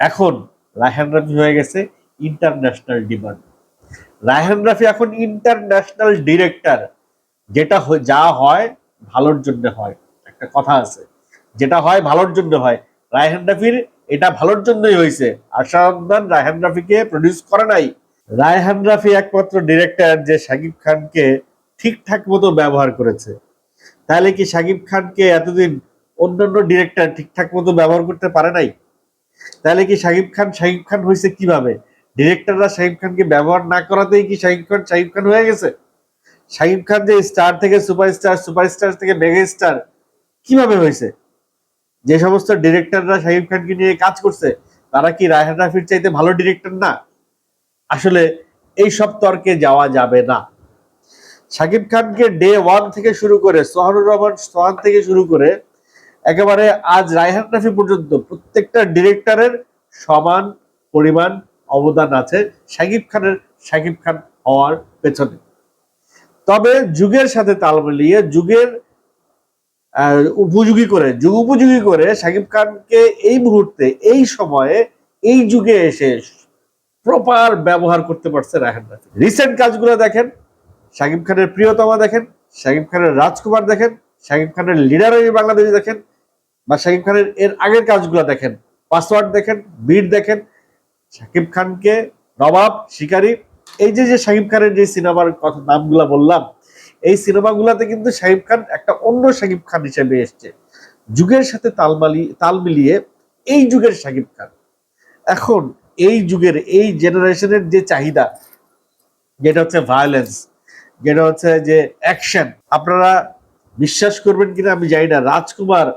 এখন রায়হান রাফি হয়ে গেছে ইন্টারন্যাশনাল ডিমান্ড রায়হান রাফি এখন ইন্টারন্যাশনাল ডিরেক্টর যেটা যা হয় ভালোর জন্য হয়। একটা কথা আছে, যেটা হয় ভালোর জন্য হয়। রায়হান রাফির এটা ভালোর জন্যই হয়েছে। আশারদান রায়হান রাফিকে প্রডিউস করে নাই। রায়হান রাফি একমাত্র ডিরেক্টর যে শাকিব খানকে ঠিকঠাক মতো ব্যবহার করেছে। তাহলে কি শাকিব খানকে এতদিন অন্যান্য ডিরেক্টর ঠিকঠাক মতো ব্যবহার করতে পারে নাই? তাহলে কি শাকিব খান শাকিব খান হয়েছে কীভাবে? ডিরেক্টররা শাকিব খানকে ব্যবহার না করাতেই কি শাকিব খান শাকিব খান হয়ে গেছে? শাকিব খান যে স্টার থেকে সুপারস্টার সুপারস্টার থেকে মেগা স্টার কীভাবে হয়েছে? যে সমস্ত ডিরেক্টররা শাকিব খানকে নিয়ে কাজ করছে, তারা কি রায়হান রাফির চাইতে ভালো ডিরেক্টর না? আসলে এই সব তর্কে যাওয়া যাবে না। শাকিব খানকে ডে ওয়ান থেকে শুরু করে সোহানুর রহমান সোহান থেকে শুরু করে একেবারে আজ রায়হান রাফি পর্যন্ত প্রত্যেকটা ডিরেক্টরের সমান পরিমাণ অবদান আছে শাকিব খানের, শাকিব খান হওয়ার পেছনে। তবে যুগের সাথে তাল মিলিয়ে যুগের উপযোগী করে, যুগ উপযোগী করে শাকিব খানকে এই মুহূর্তে, এই সময়ে, এই যুগে এসে প্রপার ব্যবহার করতে পারছে রায়হান রাফি। রিসেন্ট কাজগুলো দেখেন, শাকিব খানের প্রিয়তমা দেখেন, শাকিব খানের রাজকুমার দেখেন, শাকিব খানের লিডার বাংলাদেশ দেখেন বা শাকিব খানের এর আগের কাজগুলো দেখেন, পাসওয়ার্ড দেখেন বীর দেখেন, শাকিব খানকে নবাব, শিকারী, এই যে যে শাকিব খানের যে সিনেমার কথা নামগুলো বললাম, এই সিনেমাগুলাতে কিন্তু শাকিব খান একটা অন্য শাকিব খান হিসেবে এসছে। যুগের সাথে তালমালি তাল মিলিয়ে এই যুগের শাকিব খান। এখন এই যুগের, এই জেনারেশনের যে চাহিদা, যেটা হচ্ছে ভায়োলেন্স যেটা হচ্ছে যে অ্যাকশন আপনারা বিশ্বাস করবেন কিনা আমি জানি না, রাজকুমার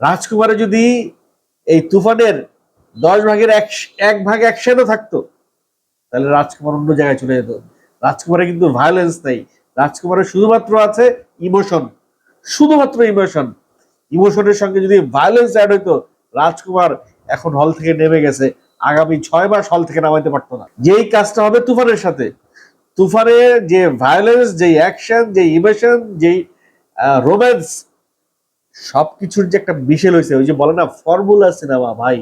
রাজকুমারে যদি এই তুফানের দশ ভাগের এক এক ভাগ অ্যাকশনও থাকতো, তাহলে রাজকুমার অন্য জায়গায় চলে যেত। রাজকুমারে কিন্তু ভায়োলেন্স নেই। রাজকুমারের শুধুমাত্র আছে ইমোশন শুধুমাত্র ইমোশন ইমোশনের সঙ্গে যদি ভায়োলেন্স অ্যাড হইতো, রাজকুমার এখন হল থেকে নেমে গেছে। আগামী ছয় মাস হল থেকে নামাইতে পারতো না। যেই কাজটা হবে তুফানের সাথে। তুফানের যে ভায়োলেন্স যে অ্যাকশন যে ইমোশন যেই রোম্যান্স সবকিছুর যে একটা বিশেল হয়েছে ওই যে বলে না ফর্মুলা সিনেমা ভাই।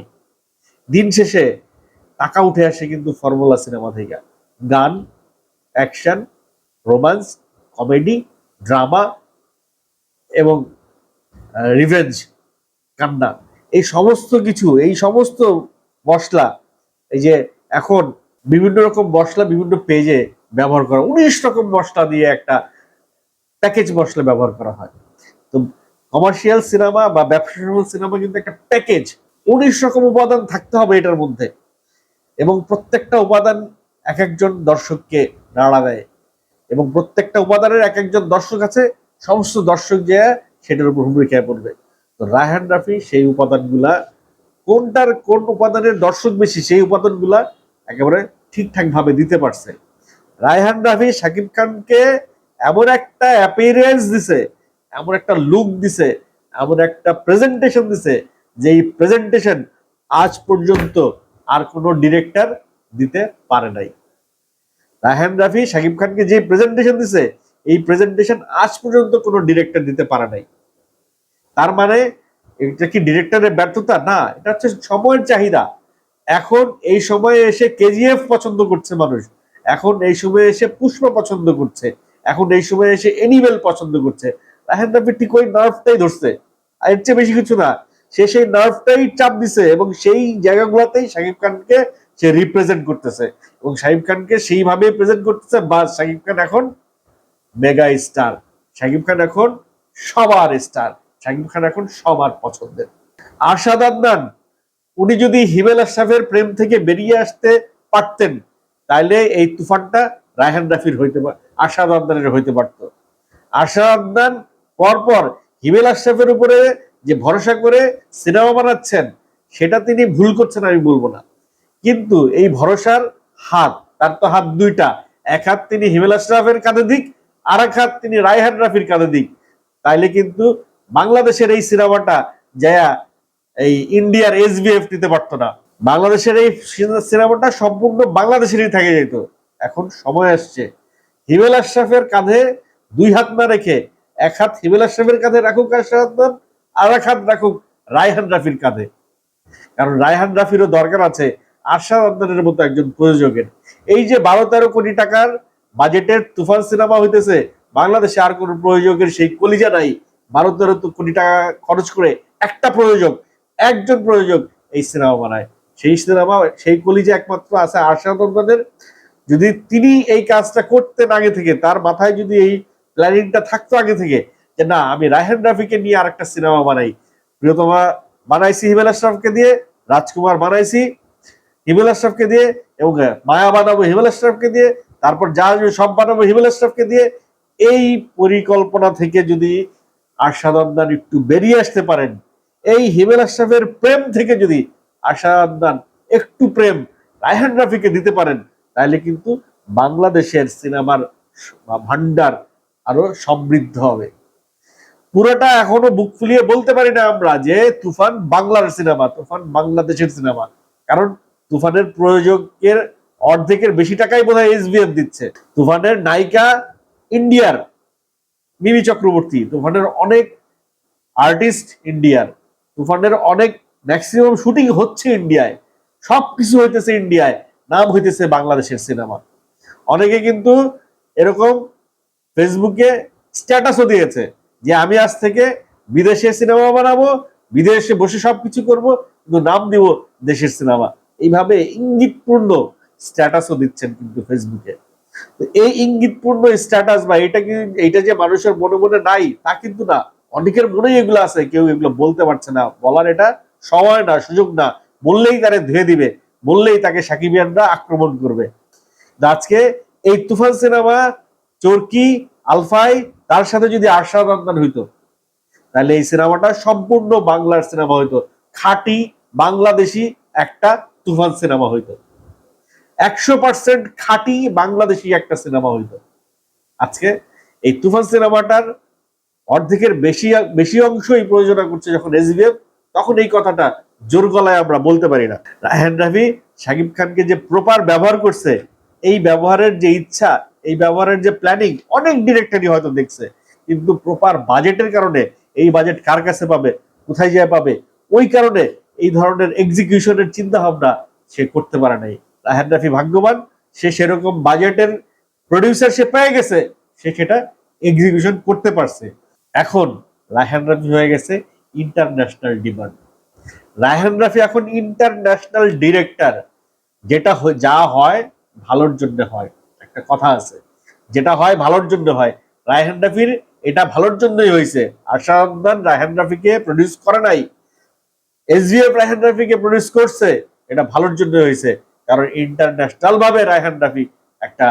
দিন শেষে টাকা উঠে আসে কিন্তু ফর্মুলা সিনেমা থেকে। গান অ্যাকশন রোমান্স কমেডি ড্রামা এবং রিভেঞ্জ কান্না। এই সমস্ত কিছু, এই সমস্ত মশলা, এই যে এখন বিভিন্ন রকম মশলা বিভিন্ন পেজে ব্যবহার করা, উনিশ রকম মশলা দিয়ে একটা প্যাকেজ মশলা ব্যবহার করা হয়। তো কমার্শিয়াল সিনেমা বা ব্যবসা সিনেমা কিন্তু একটা প্যাকেজ উনিশ রকম উপাদান থাকতে হবে এটার মধ্যে। এবং প্রত্যেকটা উপাদান এক একজন দর্শককে নাড়া দেয়। এবং প্রত্যেকটা উপাদানের এক একজন দর্শক আছে, সমস্ত দর্শক যে সেটার উপর ভূমিকায় পড়বে। তো রায়হান রাফি সেই উপাদানগুলা, কোনটার কোন উপাদানের দর্শক বেশি সেই উপাদানগুলা একেবারে ঠিকঠাক ভাবে দিতে পারছে। রায়হান রাফি, শাকিব খানকে এমন একটা অ্যাপিয়ারেন্স দিছে এমন একটা লুক দিছে, এমন একটা প্রেজেন্টেশন দিছে যে এই প্রেজেন্টেশন আজ পর্যন্ত আর কোনো ডিরেক্টর দিতে পারে নাই। রায়হান রাফি, শাকিব খানকে যে প্রেজেন্টেশন দিছে, এই প্রেজেন্টেশন আজ পর্যন্ত কোনো ডিরেক্টর দিতে পারে নাই। তার মানে এটা কি ডিরেক্টরের ব্যর্থতা? না, এটা হচ্ছে সময়ের চাহিদা। এখন এই সময়ে এসে কেজিএফ পছন্দ করছে মানুষ। এখন এই সময়ে এসে পুষ্প পছন্দ করছে। এখন এই সময়ে এসে এনিমেল পছন্দ করছে। রাহেন রাফি ঠিক ওই নার্ভটাই ধরছে। আর এর চেয়ে বেশি কিছু না। সে সেই নার্ভটাই চাপ দিছে এবং সেই জায়গাগুলোতেই শাকিব খানকে সে রিপ্রেজেন্ট করতেছে। এবং শাকিব খানকে প্রেজেন্ট করতেছে বা শাকিব খান এখন মেগা স্টার শাকিব খান এখন সবার স্টার শাকিব খান এখন সবার পছন্দের। আরশাদ আদনান, উনি যদি হিমেল আশরাফের প্রেম থেকে বেরিয়ে আসতে পারতেন তাহলে এই তুফানটা রায়হান রাফির হইতে পার আরশাদ আদনানের হইতে পারত। আরশাদ আদনান পরপর হিমেল আশরাফের উপরে যে ভরসা করে সিনেমা বানাচ্ছেন, সেটা তিনি ভুল করছেন আমি বলব না। কিন্তু এই ভরসার হাত, তার তো হাত দুইটা, এক হাত তিনি হিমেল আশরাফের কাঁধে দিক আর এক হাত তিনি রায়হান রাফির কাঁধে দিক। তাইলে কিন্তু বাংলাদেশের এই সিনেমাটা যায়া এই ইন্ডিয়ার এসবিএফ নিতে পারতো না। বাংলাদেশের এই সিনেমাটা সম্পূর্ণ বাংলাদেশেরই থেকে যেত। এখন সময় আসছে। হিমেল আশরাফের কাঁধে দুই হাত না রেখে এক হাত হিমেল আশরাফের কাঁধে রাখুক আশরাফ আর এক হাত রাখুক রায়হান রাফির কাঁধে। কারণ রায়হান রাফিরও দরকার আছে আশা আদনানের মতো একজন প্রযোজকের। এই যে বারো তেরো কোটি টাকার বাজেটের তুফান সিনেমা হইতেছে, বাংলাদেশে আর কোন প্রযোজকের সেই কলিজা নাই। বারো তেরো কোটি টাকা খরচ করে একটা প্রযোজক, একজন প্রযোজক এই সিনেমা বানায়। সেই সিনেমা, সেই কলিজা একমাত্র আছে আশাদ আদনানের যদি তিনি এই কাজটা করতেন আগে থেকে, তার মাথায় যদি এই প্ল্যানিংটা থাকতো আগে থেকে যে না, আমি রায়হান রাফিকে নিয়ে আর একটা সিনেমা বানাই। প্রিয়তমা বানাইছি হিমেল আশরাফকে দিয়ে, রাজকুমার বানাইছি হিমেল আশরাফকে দিয়ে, এবং মায়া বানাবো হিমেল আশরাফকে দিয়ে, তারপর যা আসবে সব বানাবো হিমেল আশরাফকে দিয়ে, এই পরিকল্পনা থেকে যদি আশাদ আদনান একটু বেরিয়ে আসতে পারেন, এই হিমেল আশরাফের প্রেম থেকে যদি আশাদ আদনান একটু প্রেম রায়হান রাফিকে দিতে পারেন, তাহলে কিন্তু বাংলাদেশের সিনেমার ভান্ডার আরও সমৃদ্ধ হবে। পুরোটা এখনও বুক ফুলিয়ে বলতে পারি না আমরা যে তুফান বাংলার সিনেমা, তুফান বাংলাদেশের সিনেমা। কারণ তুফানের প্রযোজকের অর্ধেকের বেশি টাকাই বোধ হয় এসবিএফ দিচ্ছে। তুফানের নায়িকা ইন্ডিয়ার মিমি চক্রবর্তী, তুফানের অনেক আর্টিস্ট ইন্ডিয়ার, তুফানের অনেক ম্যাক্সিমাম শুটিং হচ্ছে ইন্ডিয়ায়, সবকিছু হইতেছে ইন্ডিয়ায়, নাম হইতেছে বাংলাদেশের সিনেমা। অনেকে কিন্তু এরকম ফেসবুকে স্ট্যাটাসও দিয়েছে যে আমি আজ থেকে বিদেশে সিনেমা বানাবো, বিদেশে বসে সবকিছু করব, কিন্তু নাম দিব দেশের সিনেমা। এইভাবে ইঙ্গিতপূর্ণ স্ট্যাটাসও দিচ্ছেন কিন্তু ফেসবুকে। এই ইঙ্গিতপূর্ণ স্ট্যাটাস বা এটা কি এইটা যে মানুষের মনে মনে নাই, তা কিন্তু না। অনেকের মনেই এগুলো আছে, কেউ এগুলো বলতে পারছে না। বলার এটা সময় না, সুযোগ না। বললেই তারে ধুয়ে দিবে, বললেই তাকে সাকিবিয়ানরা আক্রমণ করবে। আজকে এই তুফান সিনেমা চরকি, আলফাই, তার সাথে যদি আশাদ আদনান হইতো, তাহলে এই সিনেমাটা সম্পূর্ণ বাংলার সিনেমা হইতো। খাঁটি, বাংলাদেশি একটা তুফান সিনেমা হইতো। একশো পার্সেন্ট খাঁটি, বাংলাদেশি একটা সিনেমা হইতো। আজকে এই তুফান সিনেমাটার অর্ধেকের বেশি বেশি অংশই প্রয়োজনা করছে যখন এসবিএফ, তখন এই কথাটা জোর গলায় আমরা বলতে পারি না। রায়হান রাফি, শাকিব খানকে যে প্রপার ব্যবহার করছে, এই ব্যবহারের যে ইচ্ছা এই ব্যবহারের যে প্ল্যানিং অনেক ডিরেক্টরই হয়তো দেখছে। কিন্তু প্রপার বাজেটের কারণে এই বাজেট কার কাছে পাবে, কোথায় যায় পাবে, ওই কারণে এই ধরনের এক্সিকিউশনের চিন্তা ভাবনা সে করতে পারে নাই। রাহান রাফি ভাগ্যবান, সে সেরকম বাজেটের প্রডিউসার সে পেয়ে গেছে, সে সেটা এক্সিকিউশন করতে পারছে। এখন রায়হান রাফি হয়ে গেছে ইন্টারন্যাশনাল ডিমান্ড রায়হান রাফি এখন ইন্টারন্যাশনাল ডিরেক্টর যেটা যা হয়, ভালোর জন্য হয়। একটা কথা আছে। যেটা হয় ভালোর জন্য হয়। রায়হান রাফির এটা ভালোর জন্যই হয়েছে। আশাদান রায়হান রাফিকে প্রডিউস করে নাই। এসবিএফ রায়হান রাফিকে প্রডিউস করছে, এটা ভালোর জন্য হয়েছে। কারণ ইন্টারন্যাশনাল ভাবে রায়হান রাফি একটা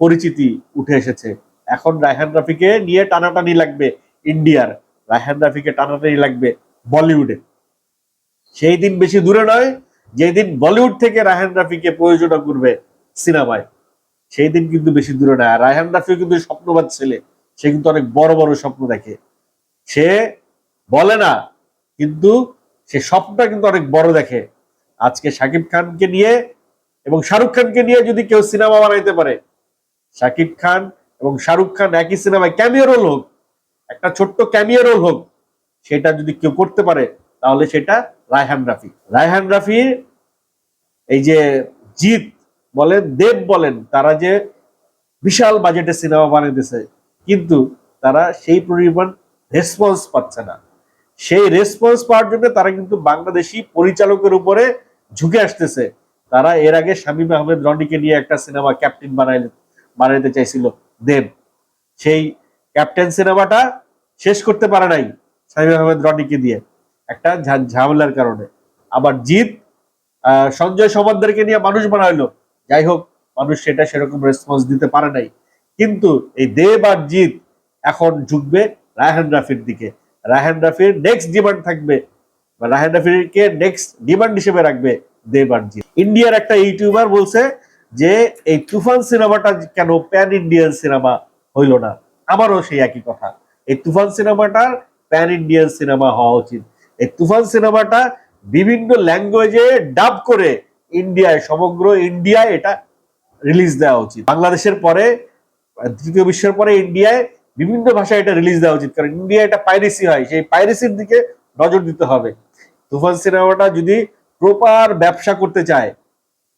পরিচিতি উঠে এসেছে। এখন রায়হান রাফিকে নিয়ে টানাটানি লাগবে ইন্ডিয়ার। রায়হান রাফিকে টানাটানি লাগবে বলিউডে। সেই দিন বেশি দূরে নয়, যেদিন বলিউড থেকে রায়হান রাফিকে প্রয়োজনা করবে সিনেমায়। সেই দিন কিন্তু বেশি দূরে আর রায়হান রাফিও কিন্তু স্বপ্নবাদ ছেলে। সে কিন্তু অনেক বড় বড় স্বপ্ন দেখে। সে বলে না, কিন্তু সে স্বপ্নটা কিন্তু অনেক বড় দেখে। আজকে শাকিব খানকে নিয়ে এবং শাহরুখ খানকে নিয়ে যদি কেউ সিনেমা বানাইতে পারে, শাকিব খান এবং শাহরুখ খান একই সিনেমায় ক্যামিও রোল হোক, একটা ছোট্ট ক্যামিও রোল হোক, সেটা যদি কেউ করতে পারে, তাহলে সেটা রায়হান রাফি। রায়হান রাফির এই যে জিৎ বলেন দেব বলেন তারা যে বিশাল বাজেটে সিনেমা বানাইতেছে কিন্তু তারা সেই পরিমাণ রেসপন্স পাচ্ছে না। সেই রেসপন্স পাওয়ার জন্য তারা কিন্তু বাংলাদেশি পরিচালকের উপরে ঝুঁকে আসতেছে। তারা এর আগে শামীম আহমেদ রনিকে নিয়ে একটা সিনেমা ক্যাপ্টেন বানাই বানাইতে চাইছিল দেব। সেই ক্যাপ্টেন সিনেমাটা শেষ করতে পারে নাই শামীম আহমেদ রনিকে দিয়ে একটা ঝামেলার কারণে। আবার আহ, সঞ্জয় সমাদদেরকে নিয়ে মানুষ বানাইলো যাই হোক মানুষ সেটা সেরকম রেসপন্স দিতে পারে নাই। কিন্তু এই দেব আর জিৎ এখন ঝুঁকবে রায়হান রাফির দিকে। রায়হান রাফির নেক্সট ডিমান্ড থাকবে বা রায়হান রাফিকে নেক্সট ডিমান্ড হিসেবে রাখবে দেব আর জিৎ। ইন্ডিয়ার একটা ইউটিউবার বলছে যে, এই তুফান সিনেমাটা কেন প্যান ইন্ডিয়ান সিনেমা হইল না? আমারও সেই একই কথা। এই তুফান সিনেমাটার প্যান ইন্ডিয়ান সিনেমা হওয়া উচিত। এই তুফান সিনেমাটা বিভিন্ন ল্যাঙ্গুয়েজে ডাব করে ইন্ডিয়ায়, সমগ্র ইন্ডিয়ায় এটা রিলিজ দেওয়া উচিত। বাংলাদেশের পরে তৃতীয় বিশ্বের পরে ইন্ডিয়ায় বিভিন্ন ভাষায় এটা রিলিজ দেওয়া উচিত। কারণ ইন্ডিয়া এটা পাইরেসি হয়, সেই পাইরেসির দিকে নজর দিতে হবে। তুফান সিনেমাটা যদি প্রপার ব্যবসা করতে চায়,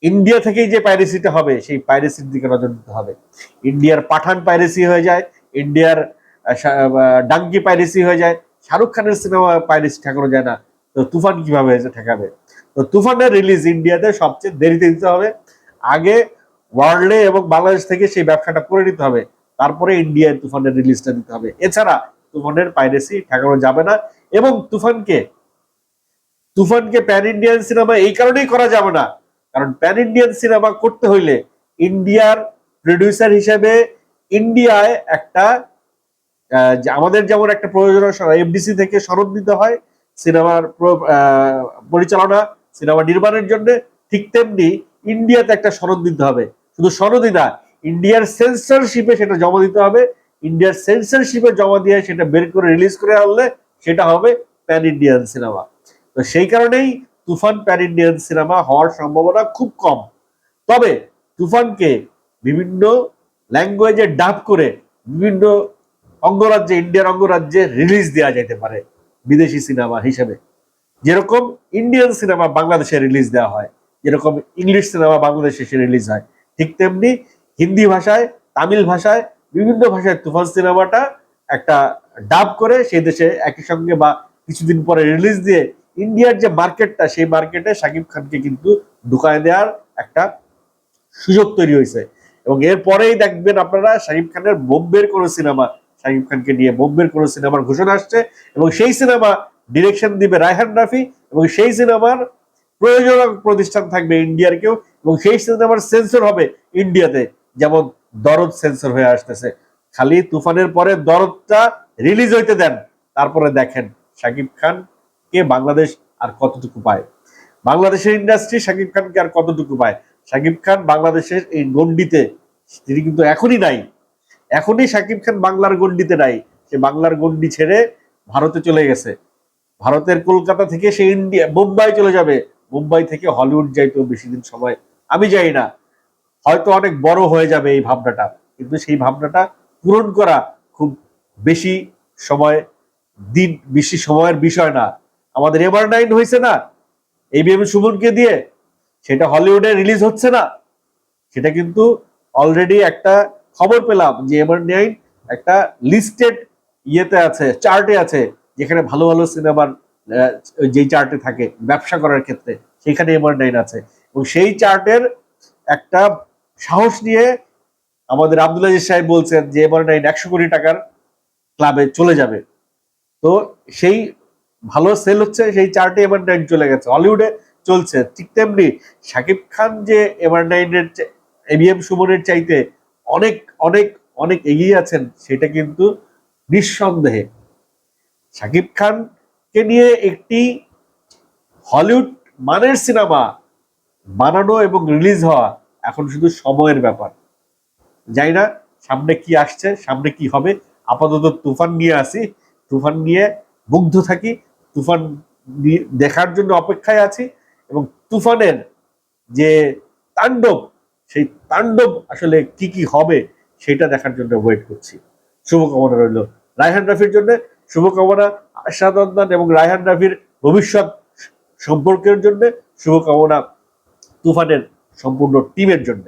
ইন্ডিয়া থেকেই যে পাইরেসিটা হবে, সেই পাইরেসির দিকে নজর দিতে হবে। ইন্ডিয়ার পাঠান পাইরেসি হয়ে যায়, ইন্ডিয়ার ডাঙ্কি পাইরেসি হয়ে যায়, শাহরুখ খানের সিনেমা পাইরেসি ঠেকানো যায় না। তো তুফান কীভাবে ঠেকাবে? তো তুফানের রিলিজ ইন্ডিয়াতে সবচেয়ে দেরিতে দিতে হবে। আগে ওয়ার্ল্ডে এবং বাংলাদেশ থেকে সেই ব্যবসাটা করে নিতে হবে। তারপরে ইন্ডিয়ায় তুফানের রিলিজটা দিতে হবে। এছাড়া তুফানের পাইরেসি ঠেকানো যাবে না এবং তুফানকে তুফানকে প্যান ইন্ডিয়ান সিনেমা এই কারণেই করা যাবে না। কারণ প্যান ইন্ডিয়ান সিনেমা করতে হইলে ইন্ডিয়ার প্রডিউসার হিসেবে ইন্ডিয়ায় একটা আমাদের যেমন একটা প্রয়োজন এফডিসি থেকে সনদ দিতে হয় সিনেমার পরিচালনা সিনেমা নির্মাণের জন্য ঠিক তেমনি ইন্ডিয়াতে একটা সনদ দিতে হবে। শুধু সনদই না, ইন্ডিয়ার সেন্সরশিপে সেটা জমা দিতে হবে। ইন্ডিয়ার সেন্সরশিপে জমা দিয়ে সেটা বের করে রিলিজ করে আনলে সেটা হবে প্যান ইন্ডিয়ান সিনেমা তো সেই কারণেই তুফান প্যান ইন্ডিয়ান সিনেমা হওয়ার সম্ভাবনা খুব কম। তবে তুফানকে বিভিন্ন ল্যাঙ্গুয়েজে ডাব করে বিভিন্ন অঙ্গরাজ্যে, ইন্ডিয়ার অঙ্গরাজ্যে রিলিজ দেওয়া যেতে পারে বিদেশি সিনেমা হিসেবে। যেরকম ইন্ডিয়ান সিনেমা বাংলাদেশে রিলিজ দেওয়া হয়, যেরকম ইংলিশ সিনেমা বাংলাদেশে এসে রিলিজ হয়, ঠিক তেমনি হিন্দি ভাষায়, তামিল ভাষায়, বিভিন্ন ভাষায় তুফান সিনেমাটা একটা ডাব করে সেই দেশে একই সঙ্গে বা কিছুদিন পরে রিলিজ দিয়ে ইন্ডিয়ার যে মার্কেটটা সেই মার্কেটে শাকিব খানকে কিন্তু ঢুকায় দেওয়ার একটা সুযোগ তৈরি হয়েছে। এবং এরপরেই দেখবেন আপনারা শাকিব খানের বোম্বের কোনো সিনেমা শাকিব খানকে নিয়ে বোম্বের কোনো সিনেমার ঘোষণা আসছে এবং সেই সিনেমা ডিরেকশন দিবে রায়হান রাফি এবং সেই সিনেমার প্রয়োজনীয় প্রতিষ্ঠান থাকবে ইন্ডিয়ার কেউ এবং সেই সিনেমার সেন্সর হবে ইন্ডিয়াতে, যেমন দরদ সেন্সর হয়ে আসতেছে। খালি তুফানের পরে দরদটা রিলিজ হইতে দেন, তারপরে দেখেন শাকিব খান কে বাংলাদেশ আর কতটুকু পায়। বাংলাদেশের ইন্ডাস্ট্রি শাকিব খানকে আর কতটুকু পায়? শাকিব খান বাংলাদেশের এই গন্ডিতে তিনি কিন্তু এখনই নাই। এখনই শাকিব খান বাংলার গন্ডিতে নাই। সে বাংলার গন্ডি ছেড়ে ভারতে চলে গেছে। ভারতের কলকাতা থেকে সে ইন্ডিয়া মুম্বাই চলে যাবে। মুম্বাই থেকে হলিউড যাইতেও বেশি দিন সময় আমি যাই না। হয়তো অনেক বড় হয়ে যাবে এই ভাবনাটা, কিন্তু সেই ভাবনাটা পূরণ করা খুব বেশি সময়, দিন বেশি সময়ের বিষয় না। আমাদের এবার নাইন হয়েছে না এই বিএম সুমনকে দিয়ে, সেটা হলিউডে রিলিজ হচ্ছে না। সেটা কিন্তু অলরেডি একটা খবর পেলাম যে এবার নাইন একটা লিস্টেড ইয়েতে আছে চার্টে আছে। যেখানে ভালো ভালো সিনেমার যেই চার্টে থাকে, ব্যবসা করার ক্ষেত্রে, সেখানে এবার নাইন আছে। এবং সেই চার্টের একটা সাহস নিয়ে আমাদের আব্দুল আজিজ সাহেব বলছেন যে এবার নাইন একশো কোটি টাকার ক্লাবে চলে যাবে। তো সেই ভালো সেল হচ্ছে, সেই চার্টে এবার নাইন চলে গেছে। হলিউডে চলছে। ঠিক তেমনি শাকিব খান যে এবার নাইনের এবিএম সুমনের চাইতে অনেক অনেক অনেক এগিয়ে আছেন, সেটা কিন্তু নিঃসন্দেহে। শাকিব খানকে নিয়ে একটি হলিউড মানের সিনেমা বানানো এবং রিলিজ হওয়া এখন শুধু সময়ের ব্যাপার। জানি না সামনে কি আসছে, সামনে কি হবে। আপাতত তুফান নিয়ে আসি। তুফান নিয়ে মুগ্ধ থাকি। তুফান দেখার জন্য অপেক্ষায় আছি এবং তুফানের যে তাণ্ডব, সেই তাণ্ডব আসলে কি কি হবে সেটা দেখার জন্য ওয়েট করছি। শুভকামনা রইল রায়হান রাফির জন্য। শুভকামনা আশাদ আদনান এবং রায়হান রাফির ভবিষ্যৎ সম্পর্কের জন্য শুভকামনা তুফানের সম্পূর্ণ টিমের জন্য।